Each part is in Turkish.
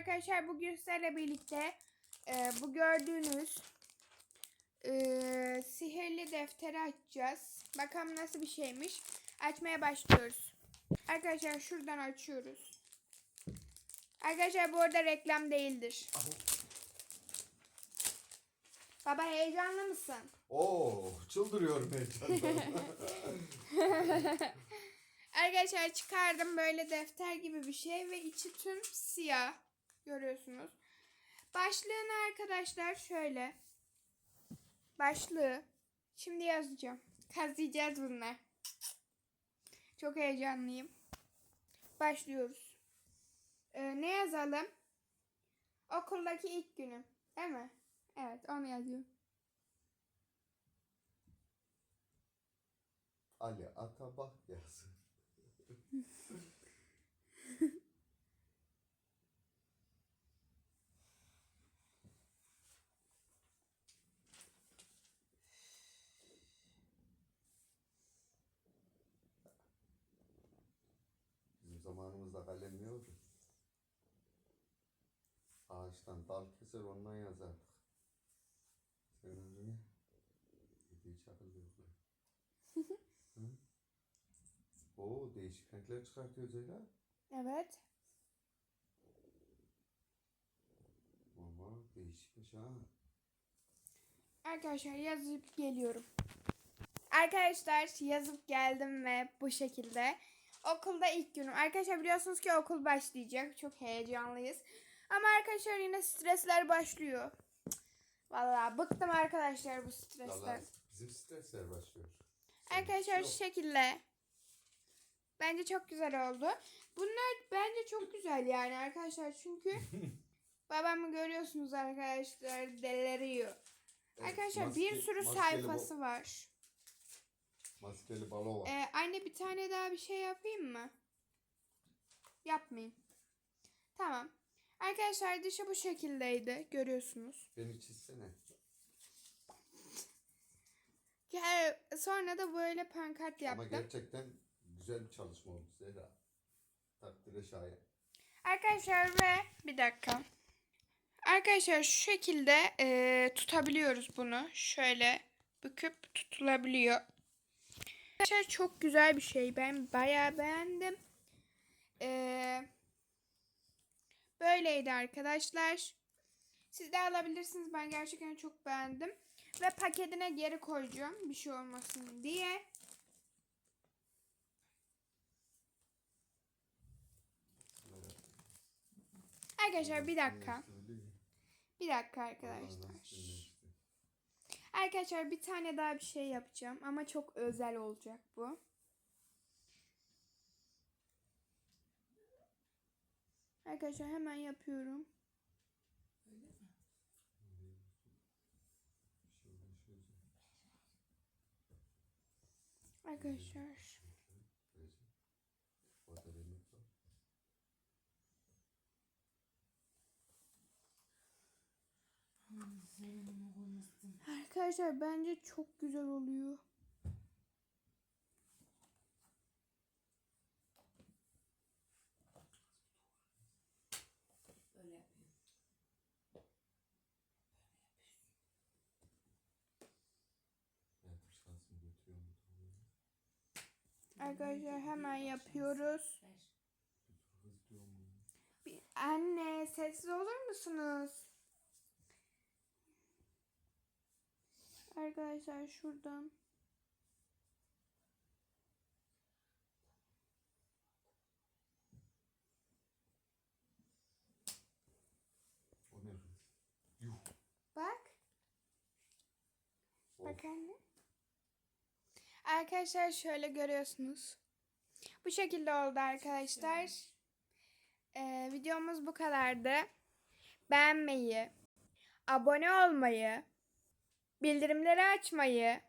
arkadaşlar bugün sizlerle birlikte e, bu gördüğünüz e, sihirli defteri açacağız. Bakalım nasıl bir şeymiş. Açmaya başlıyoruz. Arkadaşlar şuradan açıyoruz. Arkadaşlar bu arada reklam değildir. Baba heyecanlı mısın? Oo, çıldırıyorum heyecandan. Arkadaşlar çıkardım böyle defter gibi bir şey ve içi tüm siyah. Görüyorsunuz. Başlığını arkadaşlar şöyle. Başlığı. Şimdi yazacağım. Kazıyacağız bunlar. Çok heyecanlıyım. Başlıyoruz. Ee, ne yazalım? Okuldaki ilk günüm. Değil mi? Evet onu yazıyorum. Ali Atabak yaz. Bizim zamanımızda kalem yoktu. Ağaçtan dal keser ondan yazardık. Sen önce ne? Yediği çakıl yok. Hı? Oo değişik renkler çıkartıyor Zeyla. Evet. Ama değişikmiş ha. Arkadaşlar yazıp geliyorum. Arkadaşlar yazıp geldim ve bu şekilde. Okulda ilk günüm. Arkadaşlar biliyorsunuz ki okul başlayacak. Çok heyecanlıyız. Ama arkadaşlar yine stresler başlıyor. Vallahi bıktım arkadaşlar bu stresten. Vallahi bizim stresler başlıyor. Arkadaşlar şu şekilde. Bence çok güzel oldu. Bunlar bence çok güzel yani arkadaşlar çünkü babamı görüyorsunuz arkadaşlar deliriyor. Evet, Arkadaşlar bir maske- sürü maskeli sayfası var. Maskeli balo var. Ee, anne bir tane daha bir şey yapayım mı? Yapmayayım. Tamam. Arkadaşlar dışı bu şekildeydi. Görüyorsunuz. Beni çizsene. Gel, sonra da böyle pankart Ama yaptım. gerçekten güzel bir çalışma oldu Zehra. Takdire şayan. Arkadaşlar ve bir dakika. Arkadaşlar şu şekilde e, tutabiliyoruz bunu. Şöyle büküp tutulabiliyor. Arkadaşlar çok güzel bir şey. Ben bayağı beğendim. E, böyleydi arkadaşlar. Siz de alabilirsiniz. Ben gerçekten çok beğendim. Ve paketine geri koyacağım. Bir şey olmasın diye. Arkadaşlar bir dakika. Bir dakika arkadaşlar. Arkadaşlar bir tane daha bir şey yapacağım ama çok özel olacak bu. Arkadaşlar hemen yapıyorum. Şöyle. Arkadaşlar. Arkadaşlar bence çok güzel oluyor. Arkadaşlar hemen yapıyoruz. Bir, anne sessiz olur musunuz? Arkadaşlar şuradan. O ne? Yuh. Bak. Of. Bak anne. Arkadaşlar şöyle görüyorsunuz. Bu şekilde oldu arkadaşlar. Ee, videomuz bu kadardı. Beğenmeyi, abone olmayı, bildirimleri açmayı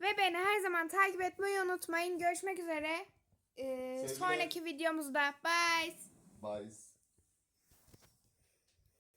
ve beni her zaman takip etmeyi unutmayın. Görüşmek üzere. Ee, Sevgiler. sonraki videomuzda. Bye. Bye.